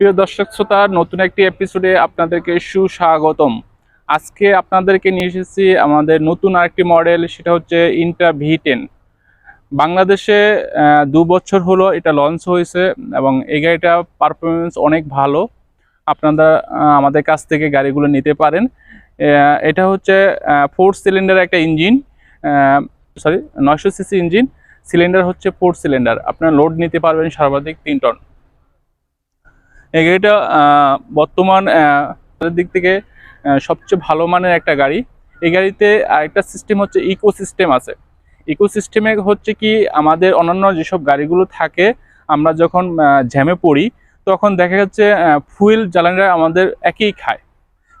প্রিয় দর্শক শ্রোতা, নতুন একটি এপিসোডে আপনাদেরকে সুস্বাগতম। আজকে আপনাদেরকে নিয়ে এসেছি আমাদের নতুন আরেকটি মডেল সেটা হচ্ছে ইন্টা ভি টেন বাংলাদেশে দু বছর হলো এটা লঞ্চ হয়েছে এবং এই গাড়িটা পারফরমেন্স অনেক ভালো। আপনারা আমাদের কাছ থেকে গাড়িগুলো নিতে পারেন। এটা হচ্ছে ফোর সিলিন্ডার একটা ইঞ্জিন সরি নয়শো সিসি ইঞ্জিন সিলিন্ডার হচ্ছে ফোর সিলিন্ডার আপনারা লোড নিতে পারবেন সর্বাধিক তিন টন এই গাড়িটা বর্তমান দিক থেকে সবচেয়ে ভালো মানের একটা গাড়ি। এই গাড়িতে আরেকটা সিস্টেম হচ্ছে ইকো সিস্টেম আছে। ইকো সিস্টেমে হচ্ছে কি, আমাদের অন্যান্য যেসব গাড়িগুলো থাকে, আমরা যখন জ্যামে পড়ি, তখন দেখা যাচ্ছে ফুয়েল জ্বালানিটা আমাদের একই খায়।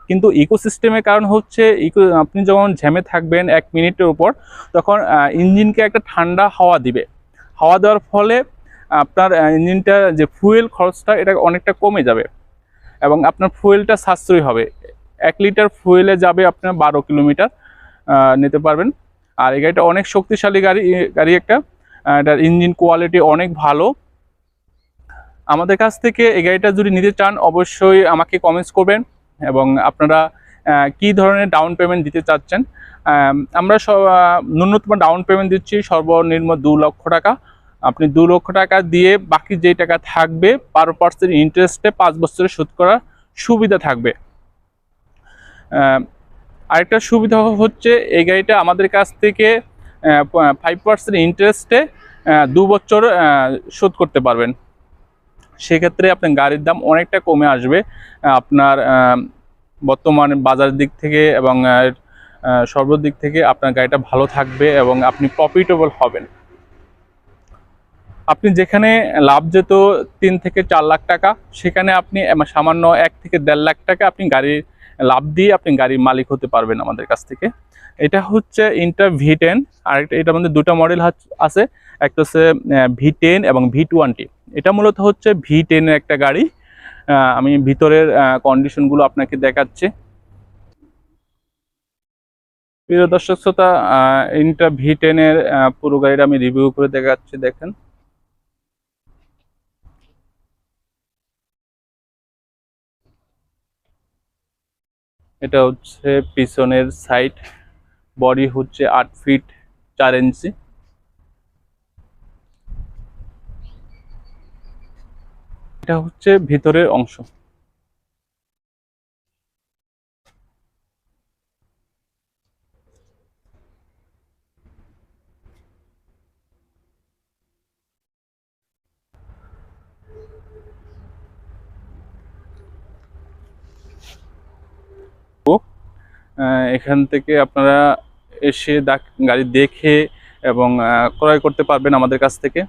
কিন্তু ইকো সিস্টেমের কারণ হচ্ছে ইকো আপনি যখন জ্যামে থাকবেন এক মিনিটের উপর, তখন ইঞ্জিনকে একটা ঠান্ডা হাওয়া দিবে। হাওয়া দেওয়ার ফলে আপনার ইঞ্জিনটা যে ফুয়েল খরচটা, এটা অনেকটা কমে যাবে। এবং আপনার ফুয়েলটা সাশ্রয়ী হবে। এক লিটার ফুয়েলে যাবে আপনার বারো কিলোমিটার নিতে পারবেন। আর এই গাড়িটা অনেক শক্তিশালী গাড়ি গাড়ি একটা। এটার ইঞ্জিন কোয়ালিটি অনেক ভালো। আমাদের কাছ থেকে এই গাড়িটা যদি নিতে চান, অবশ্যই আমাকে কমেন্টস করবেন এবং আপনারা কি ধরনের ডাউন পেমেন্ট দিতে চাচ্ছেন। আমরা ন্যূনতম ডাউন পেমেন্ট দিচ্ছি সর্বনিম্ন দু লক্ষ টাকা। আপনি দু লক্ষ টাকা দিয়ে বাকি যে টাকা থাকবে, বারো পার্সেন্ট ইন্টারেস্টে পাঁচ বছরের শোধ করার সুবিধা থাকবে। আরেকটা সুবিধা হচ্ছে এই গাড়িটা আমাদের কাছ থেকে ফাইভ পার্সেন্ট ইন্টারেস্টে দু বছর শোধ করতে পারবেন। সেক্ষেত্রে আপনার গাড়ির দাম অনেকটা কমে আসবে। আপনার বর্তমান বাজার দিক থেকে এবং সর্বদিক থেকে আপনার গাড়িটা ভালো থাকবে এবং আপনি প্রফিটেবল হবেন। আপনি যেখানে লাভ যেত তিন থেকে চার লাখ টাকা, সেখানে আপনি সামান্য এক থেকে দেড় লাখ টাকা আপনি গাড়ির লাভ দিয়ে আপনি গাড়ির মালিক হতে পারবেন আমাদের কাছ থেকে। এটা হচ্ছে ইন্টার ভি টেন, আর একটা এটার মধ্যে দুটো মডেল আছে। একটা হচ্ছে ভি টেন এবং ভি টোয়েন্টি। এটা মূলত হচ্ছে ভি টেনের একটা গাড়ি। আমি ভিতরের কন্ডিশনগুলো আপনাকে দেখাচ্ছি। প্রিয় দর্শক শ্রোতা ইন্টার ভি টেনের পুরো গাড়িটা আমি রিভিউ করে দেখাচ্ছি, দেখেন। এটা হচ্ছে পিছনের সাইড বডি হচ্ছে আট ফিট চার ইঞ্চি এটা হচ্ছে ভিতরের অংশ। এখান থেকে আপনারা এসে গাড়ি দেখে এবং ক্রয় করতে পারবেন আমাদের কাছ থেকে।